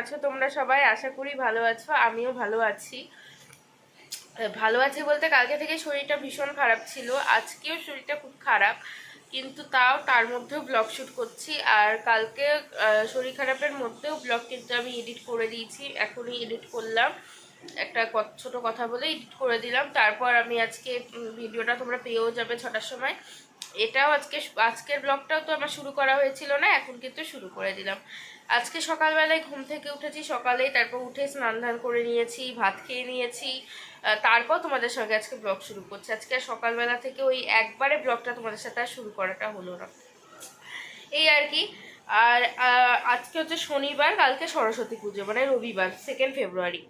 আছো তোমরা সবাই? আশা করি ভালো আছো, আমিও ভালো আছি। ভালো আছি বলতে কালকে থেকে শরীরটা ভীষণ খারাপ ছিল। আজকেও শরীরটা খুব খারাপ, কিন্তু তাও তার মধ্যেও ব্লগ শ্যুট করছি। আর কালকে শরীর খারাপের মধ্যেও ব্লগ কিন্তু আমি এডিট করে দিয়েছি, এখনই এডিট করলাম। একটা ছোট কথা বলে এডিট করে দিলাম। তারপর আমি আজকে ভিডিওটা তোমরা পেয়েও যাবে ছটার সময়। এটাও আজকে, আজকের ব্লগটাও তো আমার শুরু করা হয়েছিল না, এখন কিন্তু শুরু করে দিলাম। আজকে সকালবেলায় ঘুম থেকে উঠেছি, সকালেই তারপর উঠে স্নান ধান করে নিয়েছি, ভাত খেয়ে নিয়েছি। তারপর তোমাদের সঙ্গে আজকে ব্লগ শুরু করছি। আজকে সকালবেলা থেকে ওই একবারে ব্লগটা তোমাদের সাথে আর শুরু করাটা হলো না। এই আর কি। আর আজকে হচ্ছে শনিবার, কালকে সরস্বতী পুজো মানে রবিবার সেকেন্ড ফেব্রুয়ারি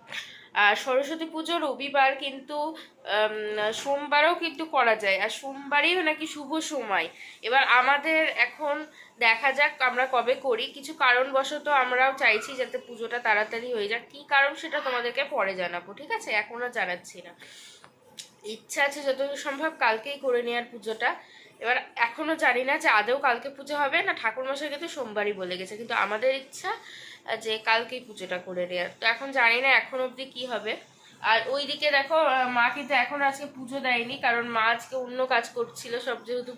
আর সরস্বতী পুজো রবিবার কিন্তু সোমবারও কিন্তু করা যায়। আর সোমবারই নাকি শুভ সময়। এবার আমাদের এখন দেখা যাক আমরা কবে করি। কিছু কারণবশত আমরাও চাইছি যাতে পুজোটা তাড়াতাড়ি হয়ে যাক। কী কারণ সেটা তোমাদেরকে পরে জানাব, ঠিক আছে? এখন আর জানাচ্ছি না। ইচ্ছা আছে যতদূর সম্ভব কালকেই করে নেওয়ার পুজোটা। এবার এখনও জানি না যে আদৌ কালকে পুজো হবে। না ঠাকুরমশাই কিন্তু সোমবারই বলে গেছে। কিন্তু আমাদের ইচ্ছা যে কালকেই পুজোটা করে নেওয়ার। তো এখন জানি না এখন অবধি কি হবে। আর ওইদিকে দেখো মা কিন্তু এখন আজকে পুজো দেয়নি। কারণ মা আজকে অন্য কাজ করছিল। সব যেহেতু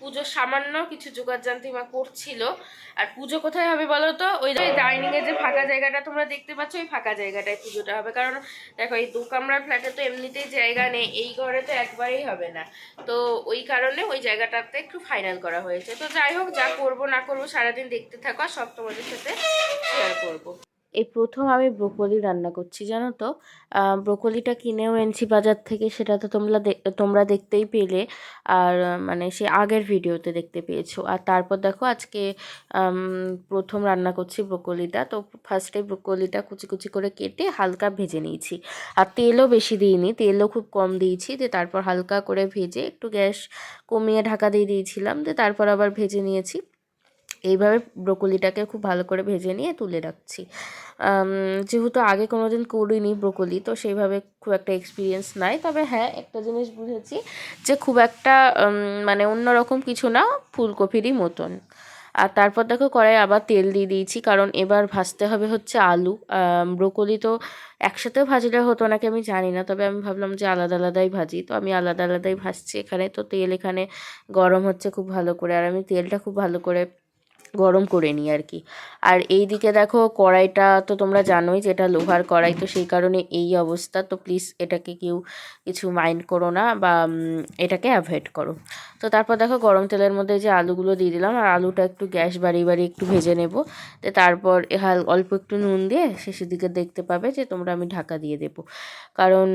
পুজোর সামান্য কিছু জোগাড় জানতি মা করছিল। আর পুজো কোথায় হবে বলো তো ওই ডাইনিং এর যে ফাঁকা জায়গাটা তোমরা দেখতে পাচ্ছ, ওই ফাঁকা জায়গাটায় পুজোটা হবে। কারণ দেখো, এই দু কামরার ফ্ল্যাটে তো এমনিতেই জায়গা নেই, এই ঘরে তো একবারেই হবে না। তো ওই কারণে ওই জায়গাটাতে একটু ফাইনাল করা হয়েছে। তো যাই হোক, যা করব না করব সারাদিন দেখতে থাকো, আর সব তোমাদের সাথে শেয়ার করব। এই প্রথম আমি ব্রোকলি রান্না করছি, জানো তো? ব্রোকলিটা কিনেও এনেছি বাজার থেকে, সেটা তো তোমরা তোমরা দেখতেই পেলে। আর মানে সে আগের ভিডিওতে দেখতে পেয়েছ। আর তারপর দেখো আজকে প্রথম রান্না করছি ব্রোকলিটা। তো ফার্স্টে ব্রোকলিটা কুচি কুচি করে কেটে হালকা ভেজে নিয়েছি। আর তেলও বেশি দিইনি, তেলও খুব কম দিয়েছি। দিয়ে তারপর হালকা করে ভেজে একটু গ্যাস কমিয়ে ঢাকা দিয়ে দিয়েছিলাম। দিয়ে তারপর আবার ভেজে নিয়েছি। এইভাবে ব্রোকলিটাকে খুব ভালো করে ভেজে নিয়ে তুলে রাখছি। যেহেতু আগে কোনো দিন করিনি ব্রোকলি, তো সেইভাবে খুব একটা এক্সপিরিয়েন্স নাই। তবে হ্যাঁ একটা জিনিস বুঝেছি যে খুব একটা মানে অন্যরকম কিছু না, ফুলকপিরই মতন। আর তারপর দেখো কড়াই আবার তেল দিয়ে দিয়েছি, কারণ এবার ভাজতে হবে হচ্ছে আলু। ব্রোকলি তো একসাথেও ভাজলে হতো নাকি আমি জানি না, তবে আমি ভাবলাম যে আলাদা আলাদাই ভাজি। তো আমি আলাদা আলাদাই ভাজছি এখানে, তো তেল এখানে গরম হচ্ছে খুব ভালো করে। আর আমি তেলটা খুব ভালো করে গরম করে নিই আর কি আর এই দিকে দেখো কড়াইটা তো তোমরা জানোই যে এটা লোহার কড়াই, তো সেই কারণে এই অবস্থা। তো প্লিজ এটাকে কেউ কিছু মাইন্ড করো না বা এটাকে অ্যাভয়েড করো। তো তারপর দেখো গরম তেলের মধ্যে যে আলুগুলো দিয়ে দিলাম, আর আলুটা একটু গ্যাস বাড়িয়ে বাড়িয়ে একটু ভেজে নেব। তো তারপর হাল অল্প একটু নুন দিয়ে শেষের দিকে দেখতে পাবে যে তোমরা আমি ঢাকা দিয়ে দেবো। কারণ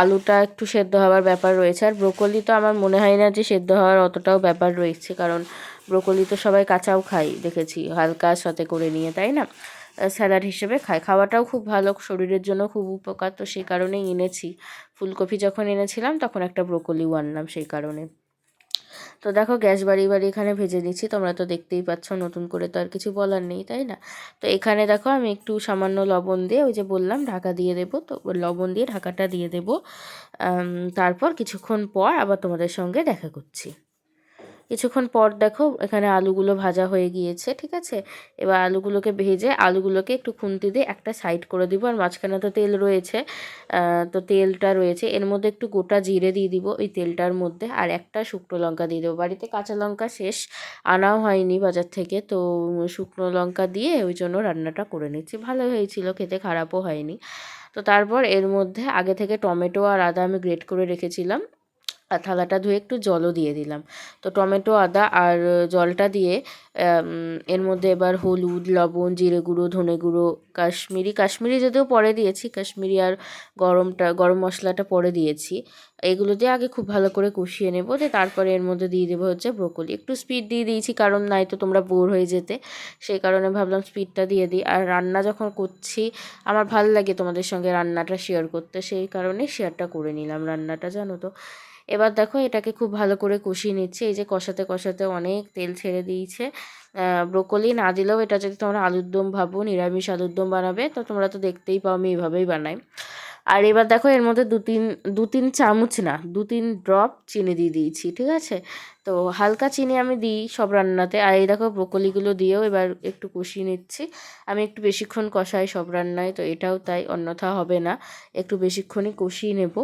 আলুটা একটু সেদ্ধ হওয়ার ব্যাপার রয়েছে। আর ব্রোকলি তো আমার মনে হয় না যে সেদ্ধ হওয়ার অতটাও ব্যাপার রয়েছে। কারণ ব্রোকলি তো সবাই কাঁচাও খাই, দেখেছি। হালকা সাথে করে নিয়ে, তাই না? স্যালাড হিসেবে খায় খাওয়াটাও খুব ভালো, শরীরের জন্য খুব উপকার, তো সেই কারণেই এনেছি। ফুলকপি যখন এনেছিলাম, তখন একটা ব্রোকলিও আনলাম সেই কারণে। তো দেখো, গ্যাস বাড়ি বাড়ি এখানে ভেজে নিচ্ছি। তোমরা তো দেখতেই পাচ্ছ, নতুন করে তো আর কিছু বলার নেই, তাই না? তো এখানে দেখো, আমি একটু সামান্য লবণ দিয়ে ওই যে বললাম, ঢাকা দিয়ে দেবো। তো লবণ দিয়ে ঢাকাটা দিয়ে দেবো। তারপর কিছুক্ষণ পর আবার তোমাদের সঙ্গে দেখা করছি। কিছুক্ষণ পর দেখো এখানে আলুগুলো ভাজা হয়ে গিয়েছে, ঠিক আছে? এবার আলুগুলোকে ভেজে আলুগুলোকে একটু খুন্তি দিয়ে একটা সাইড করে দিব আর মাঝখানে তো তেল রয়েছে তো তেলটা রয়েছে। এর মধ্যে একটু গোটা জিরে দিয়ে দিব ওই তেলটার মধ্যে আর একটা শুকনো লঙ্কা দিয়ে দেবো। বাড়িতে কাঁচা লঙ্কা শেষ, আনাও হয়নি বাজার থেকে, তো শুকনো লঙ্কা দিয়ে ওই জন্য রান্নাটা করে নিচ্ছি। ভালো হয়েছিল, খেতে খারাপও হয়নি। তো তারপর এর মধ্যে আগে থেকে টমেটো আর আদা আমি গ্রেট করে রেখেছিলাম। আর থালাটা ধুয়ে একটু জলও দিয়ে দিলাম। তো টমেটো, আদা আর জলটা দিয়ে এর মধ্যে এবার হলুদ, লবণ, জিরে গুঁড়ো, ধনে গুঁড়ো, কাশ্মীরি কাশ্মীরি যদিও পরে দিয়েছি, কাশ্মীরি আর গরমটা, গরম মশলাটা পরে দিয়েছি। এগুলো দিয়ে আগে খুব ভালো করে কষিয়ে নেব, দিয়ে তারপরে এর মধ্যে দিয়ে দেবো হচ্ছে ব্রোকলি। একটু স্পিড দিয়ে দিয়েছি, কারণ নাই তো তোমরা বোর হয়ে যেতে। সেই কারণে ভাবলাম স্পিডটা দিয়ে দিই। আর রান্না যখন করছি, আমার ভালো লাগে তোমাদের সঙ্গে রান্নাটা শেয়ার করতে, সেই কারণে শেয়ারটা করে নিলাম রান্নাটা, জানো তো। এবার দেখো এটাকে খুব ভালো করে কষিয়ে নিচ্ছে। এই যে কষাতে কষাতে অনেক তেল ছেড়ে দিয়েছে। ব্রোকলি না দিলেও এটা যদি তোমরা আলুর দম ভাবো, নিরামিষ আলুর দম বানাবে, তো তোমরা তো দেখতেই পাও আমি এইভাবেই বানাই। আর এবার দেখো এর মধ্যে দু তিন দু তিন চামচ না, দু তিন ড্রপ চিনি দিয়ে দিয়েছি, ঠিক আছে? তো হালকা চিনি আমি দিই সব রান্নাতে। আর এই দেখো ব্রোকলিগুলো দিয়েও এবার একটু কষিয়ে নিচ্ছি। আমি একটু বেশিক্ষণ কষাই সব রান্নায়, তো এটাও তাই, অন্যথা হবে না। একটু বেশিক্ষণই কষিয়ে নেব।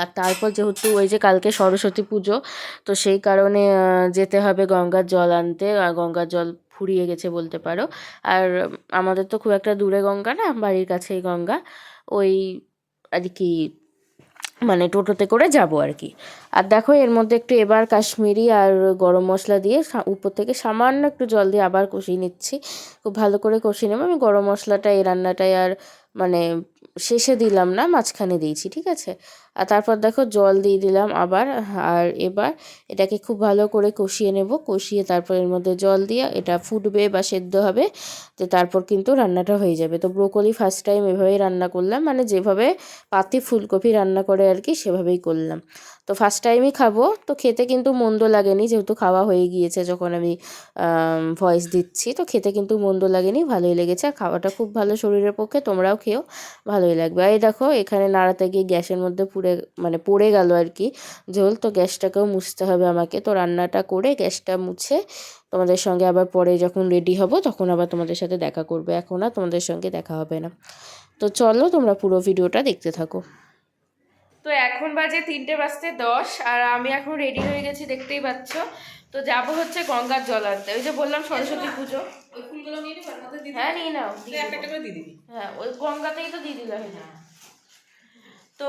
আর তারপর যেহেতু ওই যে কালকে সরস্বতী পুজো, তো সেই কারণে যেতে হবে গঙ্গার জল আনতে, আর গঙ্গার জল ফুরিয়ে গেছে বলতে পারো। আর আমাদের তো খুব একটা দূরে গঙ্গা না, বাড়ির কাছেই গঙ্গা। ওই আর কি মানে টোটোতে করে যাব আর কি। আর দেখো এর মধ্যে একটু এবার কাশ্মীরি আর গরম মশলা দিয়ে উপর থেকে সামান্য একটু জল দিয়ে আবার কষিয়ে নিচ্ছি। খুব ভালো করে কষিয়ে নেব। আমি গরম মশলাটা এই রান্নাটায় আর মানে শেষে দিলাম না, মাঝখানে দিয়েছি, ঠিক আছে? আর তারপর দেখো জল দিয়ে দিলাম আবার, আর এবার এটাকে খুব ভালো করে কষিয়ে নেব, কষিয়ে তারপর এর মধ্যে জল দিয়ে এটা ফুটবে বা সেদ্ধ হবে, তো তারপর কিন্তু রান্নাটা হয়ে যাবে। তো ব্রোকলি ফার্স্ট টাইম এভাবেই রান্না করলাম মানে যেভাবে পাতি ফুলকপি রান্না করে আর কি সেভাবেই করলাম। তো ফার্স্ট টাইমই খাব। তো খেতে কিন্তু মন্দ লাগেনি, যেহেতু খাওয়া হয়ে গিয়েছে যখন আমি ভয়েস দিচ্ছি, তো খেতে কিন্তু মন্দ লাগেনি, ভালোই লেগেছে। আর খাওয়াটা খুব ভালো শরীরের পক্ষে, তোমরাও খেও, ভালোই লাগবে। আর দেখো, এখানে নাড়াতে গিয়ে গ্যাসের মধ্যে পুড়ে মানে পড়ে গেল আর কি, ঝোল। তো গ্যাসটাকেও মুছতে হবে আমাকে। তো রান্নাটা করে গ্যাসটা মুছে তোমাদের সঙ্গে আবার পরে যখন রেডি হব, তখন আবার তোমাদের সাথে দেখা করবে। এখন আর তোমাদের সঙ্গে দেখা হবে না। তো চলো, তোমরা পুরো ভিডিওটা দেখতে থাকো। তো এখন বাজে তিনটে বাজতে দশ আর আমি এখন রেডি হয়ে গেছি দেখতেই পাচ্ছ। তো যাব হচ্ছে গঙ্গার জল আনতে। ওই যে বললাম সরস্বতী পুজো। হ্যাঁ নিয়ে নাও। হ্যাঁ ওই গঙ্গাতেই তো দিয়ে দিলে হয় তো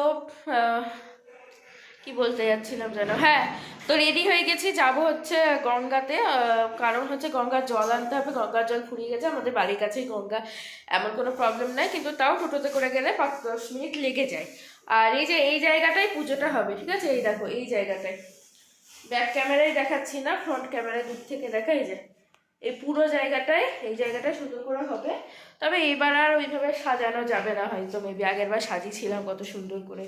কি বলতে যাচ্ছিলাম যেন? হ্যাঁ তো রেডি হয়ে গেছি যাব হচ্ছে গঙ্গাতে। কারণ হচ্ছে গঙ্গার জল আনতে হবে গঙ্গার জল ফুরিয়ে গেছে। আমাদের বাড়ির কাছেই গঙ্গা এমন কোনো প্রবলেম নাই। কিন্তু তাও টোটোতে করে গেলে পাঁচ দশ মিনিট লেগে যায়। আর এই যে, এই জায়গাটায় পুজোটা হবে, ঠিক আছে? এই দেখো, এই জায়গাটায়। ব্যাক ক্যামেরায় দেখাচ্ছি না ফ্রন্ট ক্যামেরায় দূর থেকে দেখা, এই যে। এই পুরো জায়গাটায়, এই জায়গাটায় সুন্দর করে হবে। তবে এবার আর ওইভাবে সাজানো যাবে না, হয়তো মেবি আগের বার সাজিয়েছিলাম কত সুন্দর করে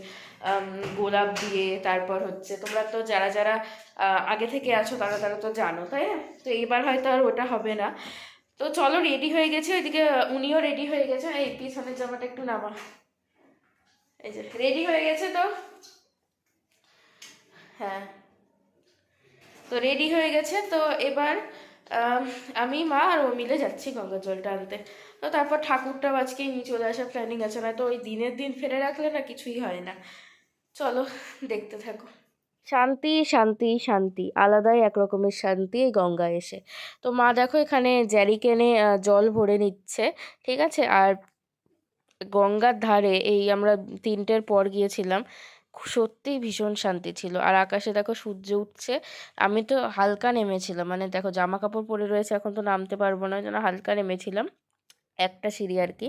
গোলাপ দিয়ে, তারপর হচ্ছে তোমরা তো যারা যারা আগে থেকে আছো তারা তারা তো জানো, তাই না? তো এইবার হয়তো আর ওটা হবে না। তো চলো রেডি হয়ে গেছে, ওইদিকে উনিও রেডি হয়ে গেছে। এই পিছনের জামাটা একটু নামা এই যে রেডি হয়ে গেছে তো? হ্যাঁ। তো রেডি হয়ে গেছে, তো এবার, আমি মা আর ও মিলে যাচ্ছি গঙ্গা জলটা আনতে। তো তারপর ঠাকুরটাও আজকেই নিয়ে চলে আসার প্ল্যানিং আছে না তো ওই দিনের দিন ফেলে রাখলে না কিছুই হয় না। চলো, দেখতে থাকো। শান্তি শান্তি শান্তি, আলাদাই এক রকমের শান্তি এই গঙ্গা এসে। তো মা দেখো এখানে জ্যারিকেনে জল ভরে নিচ্ছে, ঠিক আছে? আর গঙ্গার ধারে এই আমরা তিনটের পর গিয়েছিলাম, সত্যিই ভীষণ শান্তি ছিল। আর আকাশে দেখো সূর্য উঠছে, আমি তো হালকা নেমেছিলাম। মানে দেখো জামা কাপড় পরে রয়েছে, এখন তো নামতে পারব না যেন হালকা নেমেছিলাম। একটা সিঁড়ি আর কি।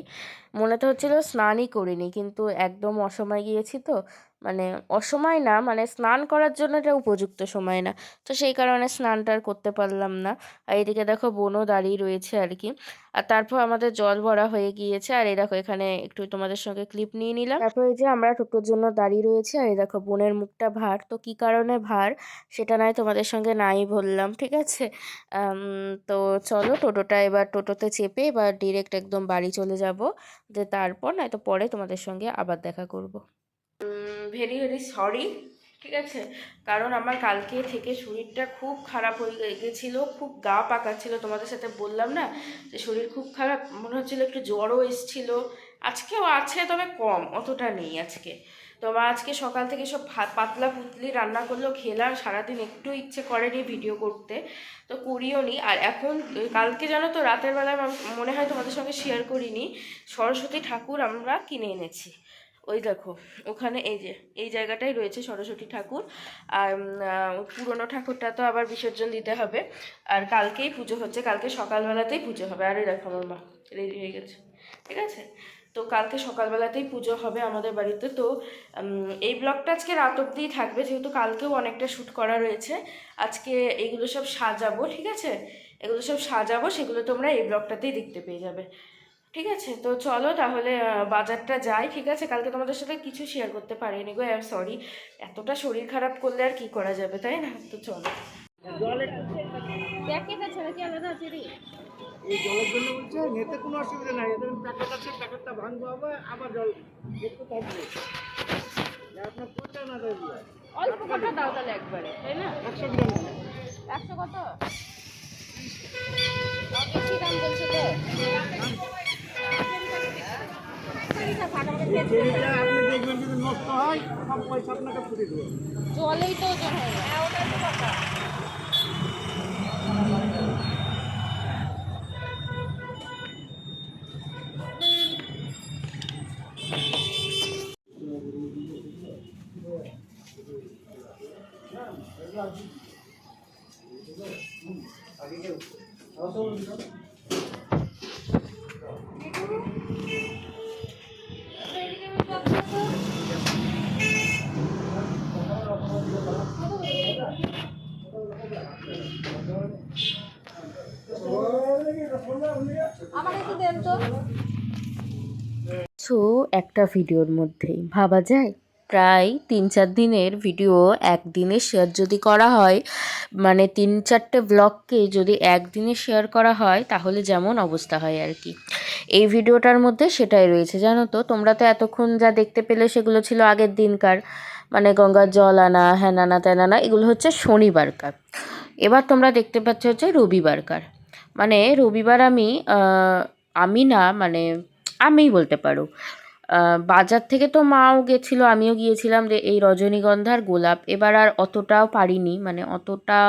মনে তো হচ্ছিল স্নানই করিনি, কিন্তু একদম অসময় গিয়েছি তো মানে অসময় না মানে স্নান করার জন্য এটা উপযুক্ত সময় না। তো সেই কারণে স্নানটা আর করতে পারলাম না। আর এদিকে দেখো বোনও দাঁড়িয়ে রয়েছে আর কি। আর তারপর আমাদের জল ভরা হয়ে গিয়েছে। আর এই দেখো এখানে একটু তোমাদের সঙ্গে ক্লিপ নিয়ে নিলাম। তারপর এই যে আমরা টোটোর জন্য দাঁড়িয়ে রয়েছি। আর এই দেখো বোনের মুখটা ভার। তো কি কারণে ভার? সেটা নয় তোমাদের সঙ্গে নাই বললাম, ঠিক আছে? তো চলো টোটোটা এবার টোটোতে চেপে এবার ডিরেক্ট একদম বাড়ি চলে যাব। যে তারপর নয়তো পরে তোমাদের সঙ্গে আবার দেখা করব। ভেরি ভেরি সরি ঠিক আছে? কারণ আমার কালকে থেকে শরীরটা খুব খারাপ হয়ে গেছিল, খুব গা পাকাচ্ছিল, তোমাদের সাথে বললাম না? যে শরীর খুব খারাপ, মনে হচ্ছিল একটু জ্বরও এসেছিল। আজকেও আছে, তবে কম, অতটা নেই আজকে। তো মা আজকে সকাল থেকে সব ভাত, পাতলা পুতলি রান্না করল খেলাম সারাদিন একটু ইচ্ছে করেনি ভিডিও করতে। তো করিও নি, আর এখন কালকে জানো তো, রাতের বেলায় মনে হয় তোমাদের সঙ্গে শেয়ার করিনি, সরস্বতী ঠাকুর আমরা কিনে এনেছি। ওই দেখো, ওখানে এই যে, এই জায়গাটাই রয়েছে সরস্বতী ঠাকুর। আর পুরনো ঠাকুরটা তো আবার বিসর্জন দিতে হবে। আর কালকেই পুজো হচ্ছে, কালকে সকালবেলাতেই পুজো হবে। আর এই দেখো আমার মা, রেডি হয়ে গেছে। ঠিক আছে? তো কালকে সকালবেলাতেই পুজো হবে আমাদের বাড়িতে। তো এই ব্লগটা আজকে রাত অবধিই থাকবে, যেহেতু কালকেও অনেকটা শ্যুট করা রয়েছে। আজকে এগুলো সব সাজাবো, ঠিক আছে? এগুলো সব সাজাবো, সেগুলো তোমরা এই ব্লগটাতেই দেখতে পেয়ে যাবে। ঠিক আছে তো চলো তাহলে বাজারটা যাই ঠিক আছে? কালকে তোমাদের সাথে কিছু শেয়ার করতে পারিনি গো আই সরি এতটা শরীর খারাপ করলে আর কি করা যাবে তাই না? তো চলো। প্যাকেট আছে নাকি? আলাদা আছে রে। এই জলের জন্য বলছে নেতে কোনো অসুবিধা নাই। এদের প্যাকেট আছে প্যাকেটটা ভাঙবো আবার আবার জল একটু থাকবে আপনার কোনটা না দেবে অল্প কটা দাও তাহলে একবারে তাই না? একশো গ্রাম। নেবে। একশো কত? বেশি দাম বলছে তো? জলেই তো ওজন হয়ে। যায় হ্যাঁ একটা ভিডিওর মধ্যেই। ভাবা যায়? প্রায় তিন চার দিনের ভিডিও একদিনে শেয়ার যদি করা হয় মানে তিন চারটে ব্লগকে যদি একদিনে শেয়ার করা হয়, তাহলে যেমন অবস্থা হয় আর কি। এই ভিডিওটার মধ্যে সেটাই রয়েছে, জানো তো? তোমরা তো এতক্ষণ যা দেখতে পেলে সেগুলো ছিল আগের দিনকার। মানে গঙ্গার জল আনা হ্যান আনা ত্যান আনা এগুলো হচ্ছে শনিবারকার এবার তোমরা দেখতে পাচ্ছ হচ্ছে রবিবারকার মানে রবিবার আমি আমি না মানে আমিই বলতে পারো। বাজার থেকে তো মাও গেছিল, আমিও গিয়েছিলাম যে এই রজনীগন্ধার গোলাপ। এবার আর অতটাও পারিনি মানে অতটা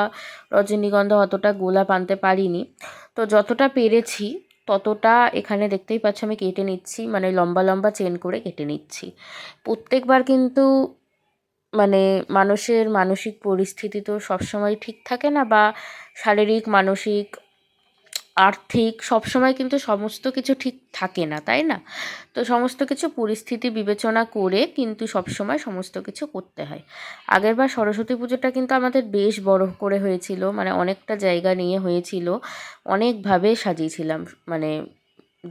রজনীগন্ধা, অতটা গোলাপ আনতে পারিনি। তো যতটা পেরেছি, ততটা এখানে দেখতেই পাচ্ছ আমি কেটে নিচ্ছি মানে লম্বা লম্বা চেন করে কেটে নিচ্ছি। প্রত্যেকবার কিন্তু মানে মানুষের মানসিক পরিস্থিতি তো সবসময় ঠিক থাকে না, বা শারীরিক, মানসিক আর্থিক সবসময় কিন্তু সমস্ত কিছু ঠিক থাকে না, তাই না? তো সমস্ত কিছু পরিস্থিতি বিবেচনা করে কিন্তু সবসময় সমস্ত কিছু করতে হয়। আগেরবার সরস্বতী পুজোটা কিন্তু আমাদের বেশ বড় করে হয়েছিল মানে অনেকটা জায়গা নিয়ে হয়েছিল। অনেকভাবে সাজিয়েছিলাম মানে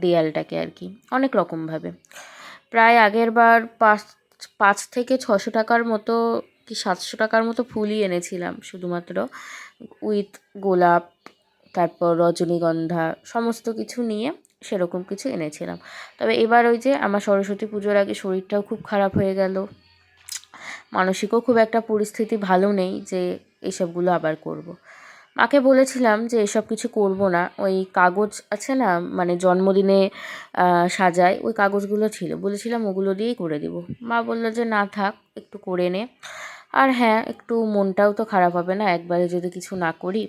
দেয়ালটাকে আর কি, অনেক রকমভাবে। প্রায় আগেরবার পাঁচ পাঁচ থেকে ছশো টাকার মতো কি সাতশো টাকার মতো ফুলই এনেছিলাম, শুধুমাত্র উইথ গোলাপ তারপর রজনীগন্ধা সমস্ত কিছু নিয়ে সেরকম কিছু এনেছিলাম। তবে এবার ওই যে আমার সরস্বতী পুজোর আগে শরীরটাও খুব খারাপ হয়ে গেল। মানসিকও খুব একটা পরিস্থিতি ভালো নেই যে এসবগুলো আবার করব। মাকে বলেছিলাম যে এসব কিছু করব না। ওই কাগজ আছে না মানে জন্মদিনে সাজায়, ওই কাগজগুলো ছিল। বলেছিলাম ওগুলো দিয়েই করে দিব। মা বলল যে না থাক, একটু করে নে। আর হ্যাঁ একটু মনটাও তো খারাপ হবে না। একবারে যদি কিছু না করি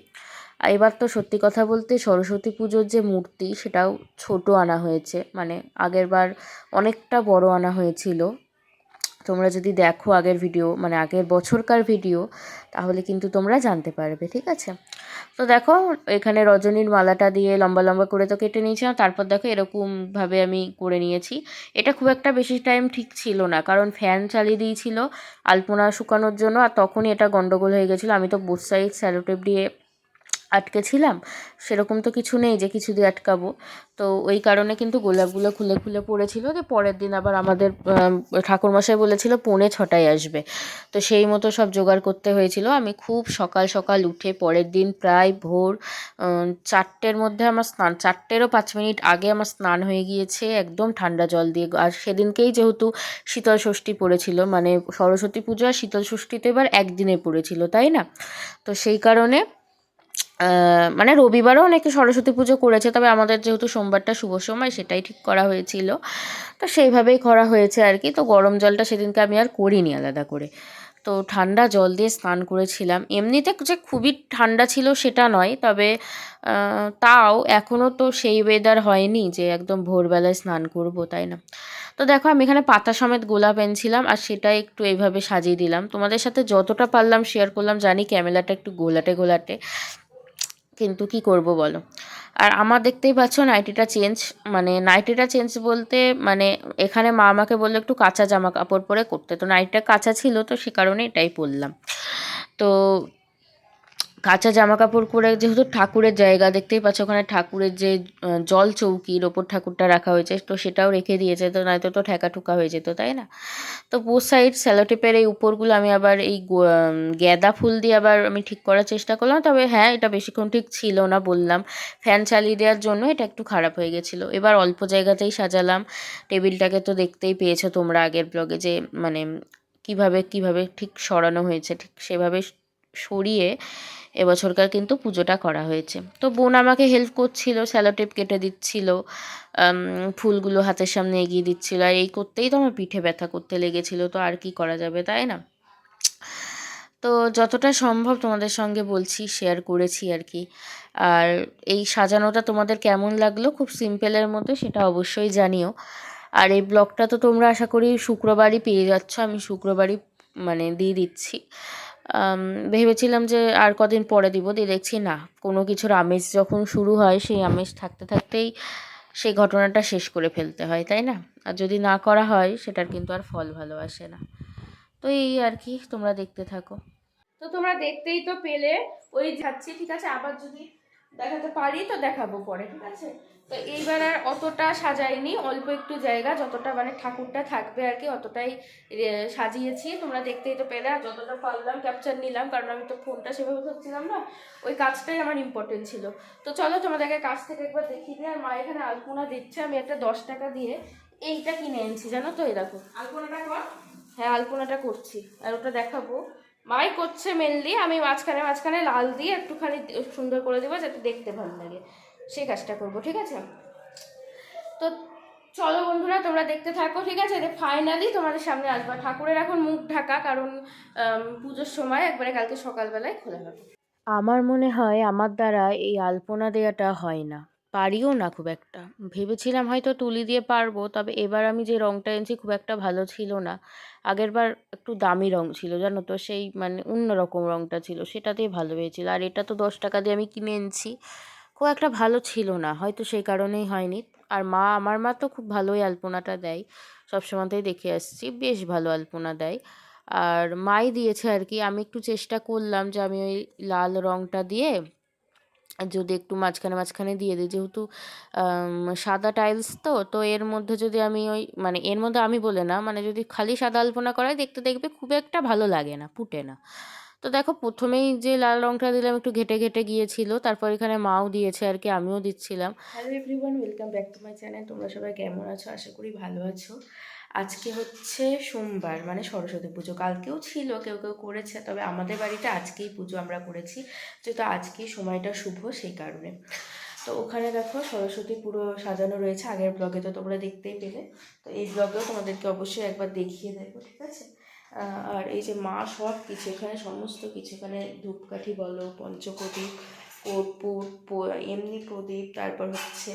এবার তো সত্যি কথা বলতে সরস্বতী পুজোর যে মূর্তি, সেটাও ছোট আনা হয়েছে। মানে আগের বার অনেকটা বড় আনা হয়েছিল। তোমরা যদি দেখো আগের ভিডিও মানে আগের বছরকার ভিডিও, তাহলে কিন্তু তোমরা জানতে পারবে, ঠিক আছে? তো দেখো, এখানে রজনীর মালাটা দিয়ে লম্বা লম্বা করে তো কেটে নিয়েছিলাম তারপর দেখো এরকমভাবে আমি করে নিয়েছি। এটা খুব একটা বেশি টাইম ঠিক ছিল না, কারণ ফ্যান চালিয়ে দিয়েছিল আলপনা শুকানোর জন্য, আর তখনই এটা গন্ডগোল হয়ে গেছিল। আমি তো বোথ সাইড স্যালোটেপ দিয়ে আটকে ছিলাম সেরকম তো কিছু নেই যে কিছু দিয়ে আটকাবো। তো ওই কারণে কিন্তু গোলাপগুলো খুলে খুলে পড়েছিল যে পরের দিন আবার আমাদের ঠাকুরমশাই বলেছিল পৌনে ছটায় আসবে। তো সেই মতো সব জোগাড় করতে হয়েছিল। আমি খুব সকাল সকাল উঠে পরের দিন প্রায় ভোর চারটের মধ্যে আমার স্নান, চারটেরও পাঁচ মিনিট আগে আমার স্নান হয়ে গিয়েছে একদম ঠান্ডা জল দিয়ে। আর সেদিনকেই যেহেতু শীতল ষষ্ঠী পড়েছিল মানে সরস্বতী পুজো আর শীতল ষষ্ঠী তো এবার একদিনে পড়েছিল, তাই না? তো সেই কারণে মানে রবিবারও অনেকে সরস্বতী পুজো করেছে, তবে আমাদের যেহেতু সোমবারটা শুভ সময়, সেটাই ঠিক করা হয়েছিল। তো সেইভাবেই করা হয়েছে আর কি। তো গরম জলটা সেদিনকে আমি আর করিনি আলাদা করে। তো ঠান্ডা জল দিয়ে স্নান করেছিলাম। এমনিতে যে খুবই ঠান্ডা ছিল সেটা নয়, তবে তাও এখনও তো সেই ওয়েদার হয়নি যে একদম ভোরবেলায় স্নান করব, তাই না? তো দেখো, আমি এখানে পাতা সমেত গোলাপ এনেছিলাম আর সেটা একটু এইভাবে সাজিয়ে দিলাম। তোমাদের সাথে যতটা পারলাম শেয়ার করলাম, জানি ক্যামেরাটা একটু গোলাটে গোলাটে। কিন্তু কি করব বলো? আর আমার দেখতেই পাচ্ছ নাইটিটা চেঞ্জ মানে নাইটিটা চেঞ্জ বলতে মানে এখানে মা আমাকে বলল একটু কাঁচা জামা কাপড় পরে করতে। তো নাইটটা কাঁচা ছিল তো সে কারণে এটাই পরলাম। তো কাঁচা জামা কাপড় পরে যেহেতু ঠাকুরের জায়গা, দেখতেই পাচ্ছ ওখানে ঠাকুরের যে জল চৌকির ওপর ঠাকুরটা রাখা হয়েছে, তো সেটাও রেখে দিয়েছে, তো নয়তো তো ঠেকা ঠুকা হয়ে যেত, তাই না? তো বোথ সাইড স্যালোটেপের এই উপরগুলো আমি আবার এই গ্যাদা ফুল দিয়ে আবার আমি ঠিক করার চেষ্টা করলাম, তবে হ্যাঁ এটা বেশিক্ষণ ঠিক ছিল না বললাম। ফ্যান চালিয়ে দেওয়ার জন্য এটা একটু খারাপ হয়ে গেছিল। এবার অল্প জায়গাতেই সাজালাম। টেবিলটাকে তো দেখতেই পেয়েছ তোমরা আগের ব্লগে যে মানে কীভাবে কীভাবে ঠিক সরানো হয়েছে, ঠিক সেভাবে সরিয়ে এবছরকার কিন্তু পুজোটা করা হয়েছে। তো বোন আমাকে হেল্প করছিল স্যালোটেপ কেটে দিচ্ছিল ফুলগুলো হাতের সামনে এগিয়ে দিচ্ছিল, আর এই করতেই তো আমার পিঠে ব্যথা করতে লেগেছিল, তো আর কি করা যাবে, তাই না? তো যতটা সম্ভব তোমাদের সঙ্গে বলছি শেয়ার করেছি আর কি। আর এই সাজানোটা তোমাদের কেমন লাগল, খুব সিম্পলের মধ্যে সেটা অবশ্যই জানিও। আর এই ব্লগটা তো তোমরা আশা করি শুক্রবারই পেয়ে যাচ্ছ, আমি শুক্রবারই মানে দিয়ে দিচ্ছি। ভেবেছিলাম যে আর কদিন পরে দিব, দিয়ে দেখছি না। কোনো কিছুর আমেজ যখন শুরু হয়, সেই আমেজ থাকতে থাকতেই সেই ঘটনাটা শেষ করে ফেলতে হয়, তাই না? আর যদি না করা হয়, সেটার কিন্তু আর ফল ভালো আসে না। তো এই আর কি, তোমরা দেখতে থাকো। তো তোমরা দেখতেই তো পেলে, ওই যাচ্ছে, ঠিক আছে? আবার যদি দেখাতে পারি তো দেখাবো পরে ঠিক আছে? তো এইবার আর অতটা সাজাইনি অল্প একটু জায়গা যতটা মানে ঠাকুরটা থাকবে আর কি অতটাই সাজিয়েছি। তোমরা দেখতেই তো পেলে আর যতটা পারলাম ক্যাপচার নিলাম কারণ আমি তো ফোনটা সেভাবে ধরছিলাম না ওই কাজটাই আমার ইম্পর্টেন্ট ছিল। তো চলো তোমাদেরকে কাছ থেকে একবার দেখিয়ে দিই আর মা এখানে আলপনা দিচ্ছে আমি একটা দশ টাকা দিয়ে এইটা কিনে এনেছি জানো তো এরকম আলপনাটা কর। হ্যাঁ আলপনাটা করছি আর ওটা দেখাবো। মাই করছে মেনলি আমি মাঝখানে মাঝখানে লাল দিয়ে একটুখানি সুন্দর করে দেবো যাতে দেখতে ভালো লাগে। সেই কাজটা করব, ঠিক আছে? তো চলো বন্ধুরা, তোমরা দেখতে থাকো, ঠিক আছে? ফাইনালি তোমাদের সামনে আসবা। ঠাকুরের এখন মুখ ঢাকা, কারণ পুজোর সময় একবারে কালকে সকালবেলায় খোলা হবে। আমার মনে হয় আমার দ্বারা এই আলপনা দেওয়াটা হয় না। পারিও না খুব একটা। ভেবেছিলাম হয়তো তুলি দিয়ে পারব, তবে এবার আমি যে রঙটা এনেছি খুব একটা ভালো ছিল না। আগেরবার একটু দামি রঙ ছিল, জানো তো? সেই মানে অন্যরকম রঙটা ছিল, সেটাতেই ভালো হয়েছিল। আর এটা তো দশ টাকা দিয়ে আমি কিনে এনেছি। খুব একটা ভালো ছিল না, হয়তো সেই কারণেই হয়নি। আর মা, আমার মা তো খুব ভালোই আলপনাটা দেয়। সবসময়তেই দেখে আসছি, বেশ ভালো আলপনা দেয়। আর মাই দিয়েছে আর কি, আমি একটু চেষ্টা করলাম যে আমি ওই লাল রঙটা দিয়ে যদি একটু মাঝখানে মাঝখানে দিয়ে দিই, যেহেতু সাদা টাইলস তো তো এর মধ্যে যদি আমি ওই মানে এর মধ্যে আমি বলে না মানে যদি খালি সাদা আলপনা করাই, দেখতে দেখবে খুব একটা ভালো লাগে না, ফুটে না। তো দেখো, প্রথমেই যে লাল রঙটা দিলাম, একটু ঘেটে ঘেটে গিয়েছিল, তারপর এখানে মাও দিয়েছে আর কি, আমিও দিচ্ছিলাম। Hello everyone welcome back to my channel তোমরা সবাই কেমন আছো? আশা করি ভালো আছো। আজকে হচ্ছে সোমবার মানে সরস্বতী পুজো। কালকেও ছিল, কেউ কেউ করেছে, তবে আমাদের বাড়িতে আজকেই পুজো আমরা করেছি। যেহেতু আজকেই সময়টা শুভ, সেই কারণে। তো ওখানে দেখো সরস্বতী পুরো সাজানো রয়েছে, আগের ব্লগে তো তোমরা দেখতেই পেলে। তো এই ব্লগেও তোমাদেরকে অবশ্যই একবার দেখিয়ে দেবো, ঠিক আছে? আর এই যে মা সব কিছু, এখানে সমস্ত কিছু, এখানে ধূপকাঠি বলো পঞ্চপ্রদীপ কর্পূর এমনি প্রদীপ, তারপর হচ্ছে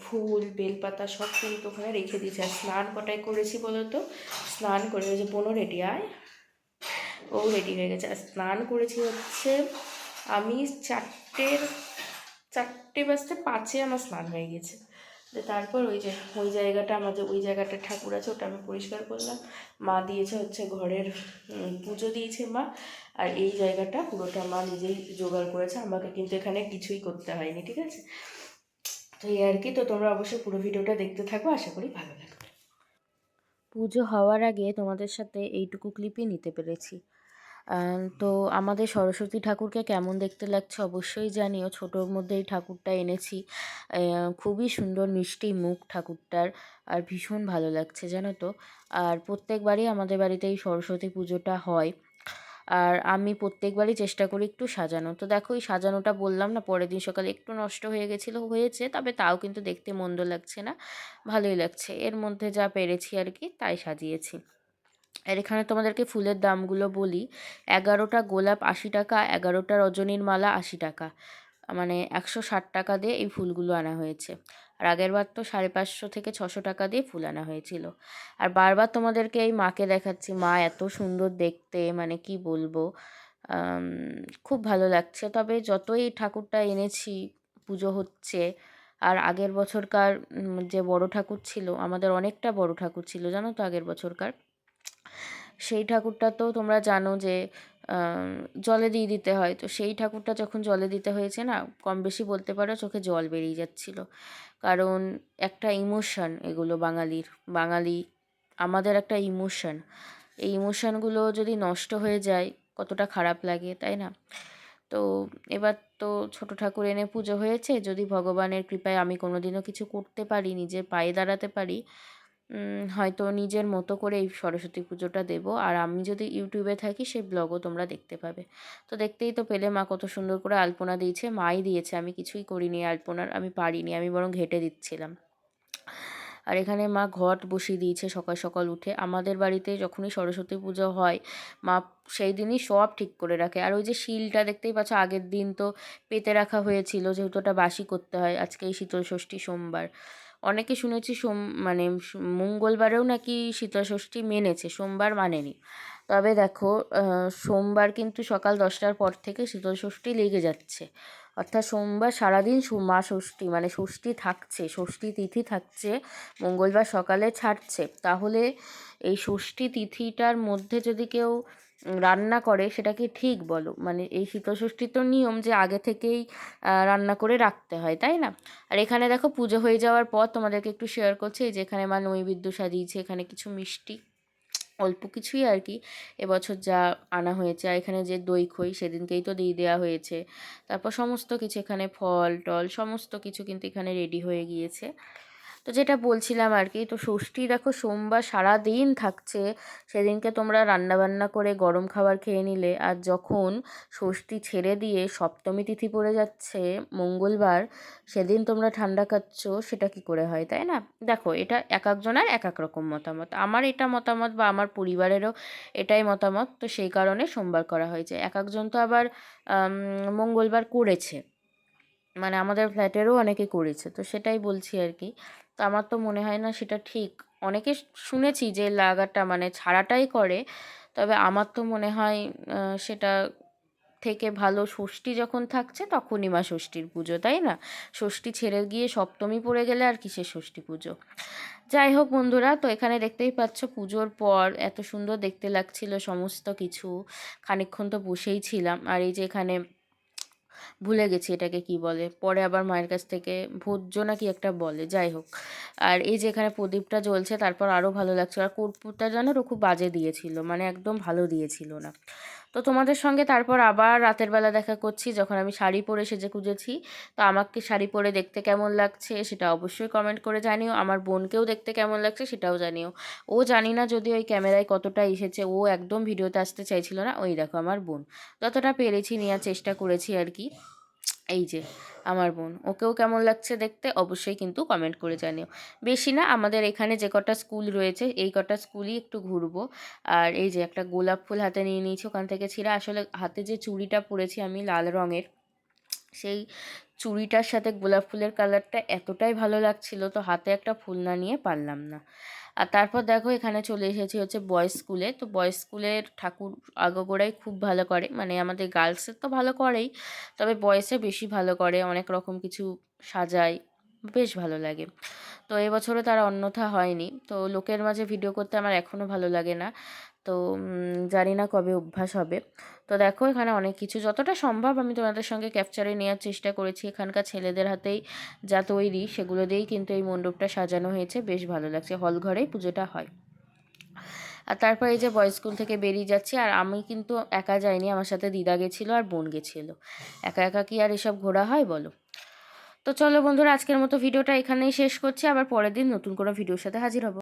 ফুল, বেলপাতা সব কিন্তু ওখানে রেখে দিয়েছে। আর স্নান কটায় করেছি বলো তো? স্নান করে যে বোনও রেডি আয়। ও রেডি হয়ে গেছে। আর স্নান করেছি হচ্ছে, আমি চারটের, চারটে বাজতে পাঁচে আমার স্নান হয়ে গেছে। তো তারপর ওই যে, ওই জায়গাটা আমাদের, ওই জায়গাটা ঠাকুর আছে, ওটা আমি পরিষ্কার করলাম। মা দিয়েছে হচ্ছে ঘরের পুজো দিয়েছে মা। আর এই জায়গাটা পুরোটা মা নিজেই জোগাড় করেছে। আমাকে কিন্তু এখানে কিছুই করতে হয়নি, ঠিক আছে? তো এই আর কি, তো তোমরা অবশ্যই পুরো ভিডিওটা দেখতে থাকো, আশা করি ভালো লাগবে। পুজো হওয়ার আগে তোমাদের সাথে এইটুকু ক্লিপই নিতে পেরেছি। তো আমাদের সরস্বতী ঠাকুরকে কেমন দেখতে লাগছে অবশ্যই জানিও। ছোটোর মধ্যে এই ঠাকুরটা এনেছি। খুবই সুন্দর মিষ্টি মুখ ঠাকুরটার, আর ভীষণ ভালো লাগছে জানো তো। আর প্রত্যেকবারই আমাদের বাড়িতে এই সরস্বতী পুজোটা হয়। আর আমি প্রত্যেকবারই চেষ্টা করি একটু সাজানো তো দেখো, এই সাজানোটা বললাম না, পরের দিন সকালে একটু নষ্ট হয়ে গেছিল, হয়েছে, তবে তাও কিন্তু দেখতে মন্দ লাগছে না, ভালোই লাগছে। এর মধ্যে যা পেরেছি আর কি, তাই সাজিয়েছি। আর এখানে তোমাদেরকে ফুলের দামগুলো বলি, এগারোটা গোলাপ আশি টাকা, এগারোটা রজনীর মালা আশি টাকা মানে একশো ষাট টাকা দিয়ে এই ফুলগুলো আনা হয়েছে। আর আগের বার তো সাড়ে পাঁচশো থেকে ছশো টাকা দিয়ে ফুল আনা হয়েছিল। আর বারবার তোমাদেরকে এই মাকে দেখাচ্ছি, মা এত সুন্দর দেখতে মানে কি বলব খুব ভালো লাগছে। তবে যতই ঠাকুরটা এনেছি, পুজো হচ্ছে, আর আগের বছরকার যে বড় ঠাকুর ছিল, আমাদের অনেকটা বড় ঠাকুর ছিল, জানো তো আগের বছরকার? সেই ঠাকুরটা তো তোমরা জানো যে জলে দিয়ে দিতে হয়। তো সেই ঠাকুরটা যখন জলে দিতে হয়েছে না, কম বেশি বলতে পারো চোখে জল বেরিয়ে যাচ্ছিল। কারণ একটা ইমোশান এগুলো বাঙালির, বাঙালি, আমাদের একটা ইমোশান এই ইমোশানগুলো যদি নষ্ট হয়ে যায়, কতটা খারাপ লাগে, তাই না? তো এবার তো ছোট ঠাকুর এনে পুজো হয়েছে, যদি ভগবানের কৃপায় আমি কোনোদিনও কিছু করতে পারি, নিজের পায়ে দাঁড়াতে পারি হয়তো নিজের মতো করে এই সরস্বতী পুজোটা দেবো। আর আমি যদি ইউটিউবে থাকি, সেই ব্লগও তোমরা দেখতে পাবে। তো দেখতেই তো পেলে মা কত সুন্দর করে আলপনা দিয়েছে। মাই দিয়েছে, আমি কিছুই করিনি আলপনার, আমি পারিনি, আমি বরং ঘেটে দিচ্ছিলাম। আর এখানে মা ঘট বসিয়ে দিয়েছে সকাল সকাল উঠে। আমাদের বাড়িতে যখনই সরস্বতী পুজো হয়, মা সেই দিনই সব ঠিক করে রাখে। আর ওই যে শিলটা দেখতেই পাচ্ছ, আগের দিন তো পেতে রাখা হয়েছিল, যেহেতু ওটা বাসি করতে হয়, আজকে এই শীতল ষষ্ঠী সোমবার। অনেকে শুনেছি সোম মানে মঙ্গলবারেও নাকি শীতলষষ্ঠী মেনেছে, সোমবার মানেনি। তবে দেখো সোমবার কিন্তু সকাল দশটার পর থেকে শীতলষষ্ঠী লেগে যাচ্ছে। অর্থাৎ সোমবার সারাদিন মা ষষ্ঠী মানে ষষ্ঠী থাকছে, ষষ্ঠী তিথি থাকছে, মঙ্গলবার সকালে ছাড়ছে। তাহলে এই ষষ্ঠী তিথিটার মধ্যে যদি কেউ রান্না করে সেটা কি ঠিক বলো? মানে এই শীতল ষষ্ঠীর তো নিয়ম যে আগে থেকেই রান্না করে রাখতে হয়, তাই না? আর এখানে দেখো পুজো হয়ে যাওয়ার পর তোমাদেরকে একটু শেয়ার করছি, এই যে এখানে মা নৈবেদ্য সাজিয়েছে, এখানে কিছু মিষ্টি, অল্প কিছুই আর কি। এবছর যা আনা হয়েছে, আর এখানে যে দই খই সেদিনকেই তো দিয়ে দেওয়া হয়েছে। তারপর সমস্ত কিছু এখানে ফল টল, সমস্ত কিছু কিন্তু এখানে রেডি হয়ে গিয়েছে। তো যেটা বলছিলাম আর কি তো ষষ্ঠী দেখো সোমবার সারা দিন থাকছে। সেদিনকে তোমরা রান্নাবান্না করে গরম খাবার খেয়ে নিলে। আর যখন ষষ্ঠী ছেড়ে দিয়ে সপ্তমী তিথি পড়ে যাচ্ছে, মঙ্গলবার, সেদিন তোমরা ঠান্ডা খাচ্ছ, সেটা কি করে হয়, তাই না? দেখো, এটা এক একজনের এক এক রকম মতামত। আমার এটা মতামত বা আমার পরিবারেরও এটাই মতামত। তো সেই কারণে সোমবার করা হয়েছে। এক একজন তো আবার মঙ্গলবার করেছে। মানে আমাদের ফ্ল্যাটেরও অনেকে করেছে। তো সেটাই বলছি আর কি তো আমার তো মনে হয় না সেটা ঠিক। অনেকে শুনেছি যে লাগাটা মানে ছাড়াটাই করে, তবে আমার তো মনে হয় সেটা থেকে ভালো ষষ্ঠী যখন থাকছে তখনই মা ষষ্ঠীর পুজো, তাই না? ষষ্ঠী ছেড়ে গিয়ে সপ্তমী পড়ে গেলে আর কিসের ষষ্ঠী পুজো? যাই হোক বন্ধুরা, তো এখানে দেখতেই পাচ্ছ পুজোর পর এত সুন্দর দেখতে লাগছিল সমস্ত কিছু। খানিকক্ষণ তো বসেই ছিলাম, আর এই যে এখানে ভুলে গেছি এটাকে কি বলে। পরে আবার মায়ের কাছ থেকে ভোজ্য নাকি একটা বলে, যাই হোক। আর এই যে এখানে প্রদীপটা জ্বলছে, তারপর আরও ভালো লাগছে। আর কর্পূরটা জানো খুব বাজে দিয়েছিল মানে একদম ভালো দিয়েছিল না। তো তোমাদের সঙ্গে তারপর আবার রাতের বেলা দেখা করছি, যখন আমি শাড়ি পরে সেজে খুঁজেছি তো আমাকে শাড়ি পরে দেখতে কেমন লাগছে সেটা অবশ্যই কমেন্ট করে জানিও। আমার বোনকেও দেখতে কেমন লাগছে সেটাও জানিও। ও জানি না যদি ওই ক্যামেরায় কতটা এসেছে, ও একদম ভিডিওতে আসতে চাইছিল না। ওই দেখো আমার বোন। যতটা পেরেছি নেওয়ার চেষ্টা করেছি আর কি। এই যে, আমার বোন, ওকেও কেমন লাগছে দেখতে অবশ্যই কিন্তু কমেন্ট করে জানিও। বেশি না, আমাদের এখানে যে কটা স্কুল রয়েছে, এই কটা স্কুলই একটু ঘুরবো। আর এই যে একটা গোলাপ ফুল হাতে নিয়ে নিয়েছি, ওখান থেকে ছিঁড়া, আসলে হাতে যে চুড়িটা পরেছি আমি লাল রঙের, সেই চুড়িটার সাথে গোলাপ ফুলের কালারটা এতটাই ভালো লাগছিল, তো হাতে একটা ফুল না নিয়ে পারলাম না। আর তারপর দেখো এখানে চলে এসেছি হচ্ছে বয়েজ স্কুলে তো বয়েজ স্কুলের ঠাকুর আগাগোড়াই খুব ভালো করে। মানে আমাদের গার্লসের তো ভালো করেই, তবে বয়েসে বেশি ভালো করে। অনেক রকম কিছু সাজায়, বেশ ভালো লাগে। তো এবছরও তারা অন্যথা হয়নি। তো লোকের মাঝে ভিডিও করতে আমার এখনও ভালো লাগে না। তো জানি না কবে অভ্যাস হবে। তো দেখো, এখানে অনেক কিছু। যতটা সম্ভব আমি তোমাদের সঙ্গে ক্যাপচারে নেওয়ার চেষ্টা করেছি। এখানকার ছেলেদের হাতেই যা তৈরি, সেগুলো দিয়েই কিন্তু এই মণ্ডপটা সাজানো হয়েছে। বেশ ভালো লাগছে। হল ঘরেই পুজোটা হয়। আর তারপর এই যে বয়েজ স্কুল থেকে বেরিয়ে যাচ্ছি। আর আমি কিন্তু একা যাইনি। আমার সাথে দিদা গেছিল আর বোন গেছিল। একা একা কি আর এসব ঘোরা হয়, বলো? তো চলো বন্ধুরা, আজকের মতো ভিডিওটা এখানেই শেষ করছি। আবার পরের দিন নতুন কোনো ভিডিওর সাথে হাজির হব।